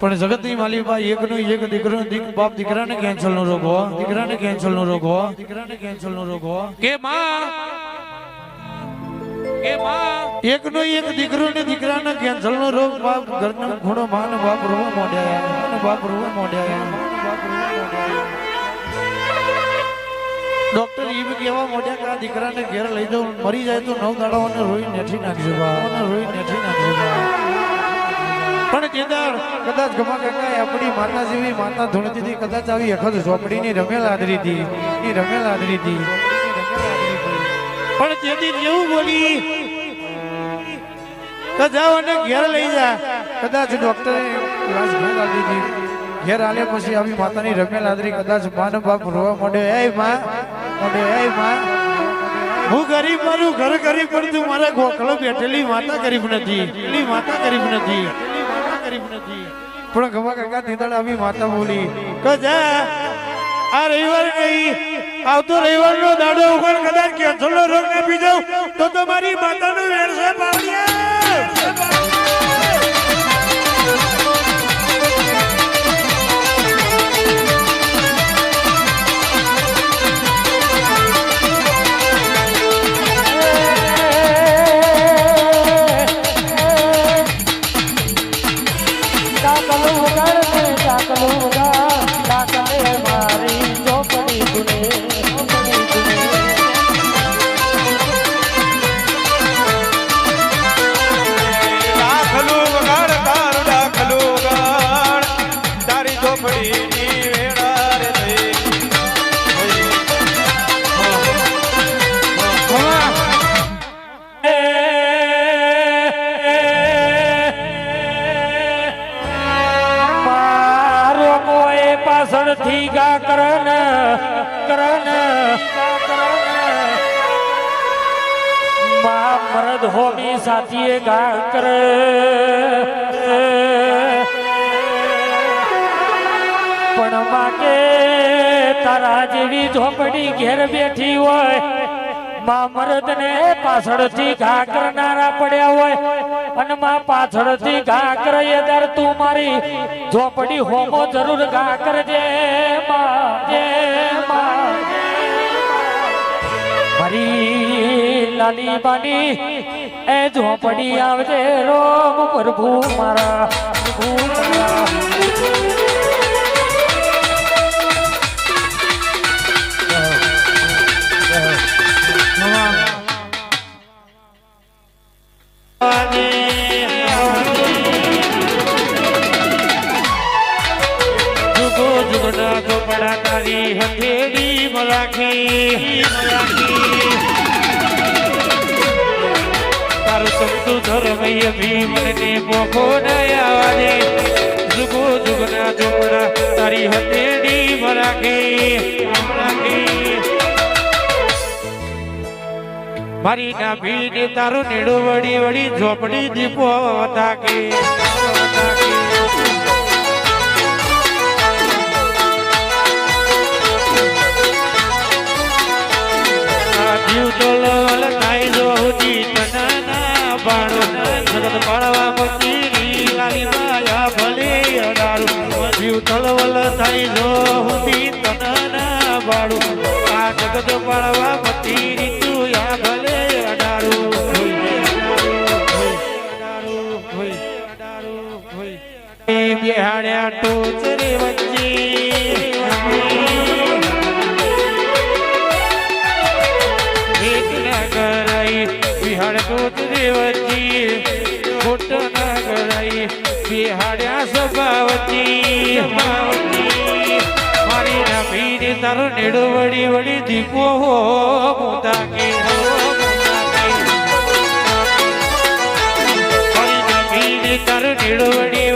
પણ જગતની માલિકભાઈ એકનો એક દીકરો, દીક બાપ દીકરાને કેન્સરનો રોગ હો દીકરાને કેન્સરનો રોગ હો દીકરાને કેન્સરનો રોગ હો કે માં? કે માં? એકનો એક દીકરો ને દીકરાને કેન્સરનો રોગ બાપ ઘરનો ઘોડો માન બાપ રોવા મોઢ્યા બાપ રોવા મોઢ્યા ડોક્ટર એમ કેવા મોઢ્યા કે આ દીકરાને ઘેર લઈ જાઉં મરી જાય તો નવ દાડાઓને રોઈ નેઠી નાખજો રોઈ નેઠી નાખજો બા માતા જેવી કદાચ આવી અખત ઝોપડીની રમેલ આદરી હતી એ રમેલ આદરી હતી પણ તેથી બોલી, તો અને ઘેર લઈ જા. કદાચ ડોક્ટરે ઘેર આલી પછી આવી માતાની રમેલ આદરી કદાચ માનો બાપ રોવા માંડે. એ માં એ માં, હું ગરીબ મારું ઘર ગરીબ પણ તું મારા ગોખલો બેઠેલી માતા ગરીબ નથી. પેલી માતા ગરીબ નથી. પણ ગમા કાકા તેદાળ આવી માતા બોલી કે જા આ રવિવાર નહીં. આવતો રવિવારનો દાડો ઉગણ કદાચ કેન્સરનો રોગ ને જાઉં તો તમારી માતાનો કરણ કરન મા મરદ હોમી સાથીએ ગા કર. પણ માકે તારા જેવી ઝોપડી ઘેર બેઠી હોય, મા મરદ ને પાછળથી ઘા કરનારા પડ્યા હોય. અને માં પાછળથી ઘા યદર દર તું મારી. ઝોપડી હોમો જરૂર ઘાકર જે મારી લાલી બાની, એ ઝોપડી આવજે રોમ પ્રભુ મારા પ્રભુ મારા. તારી હથેળી મરાખી તારું સમતું ધર્મય ભીમને પોખો નયાવાજે જુગો જુગના ચોપડા તારી હથેળી મરાખી મરાખી મારી ના ભીને તારું નેડો વળી વળી ઝોપડી દીપો તાકે તાકે જીવ મંદિરી લાલી થાય જો તનાના બાણો આ જગત પાડવા તું બિહાડ્યા ટોચરે વચ્ચે મારી રમીને તારો નેડો વળી વળી દીપો હો મોતા કે તારો નેડો વળી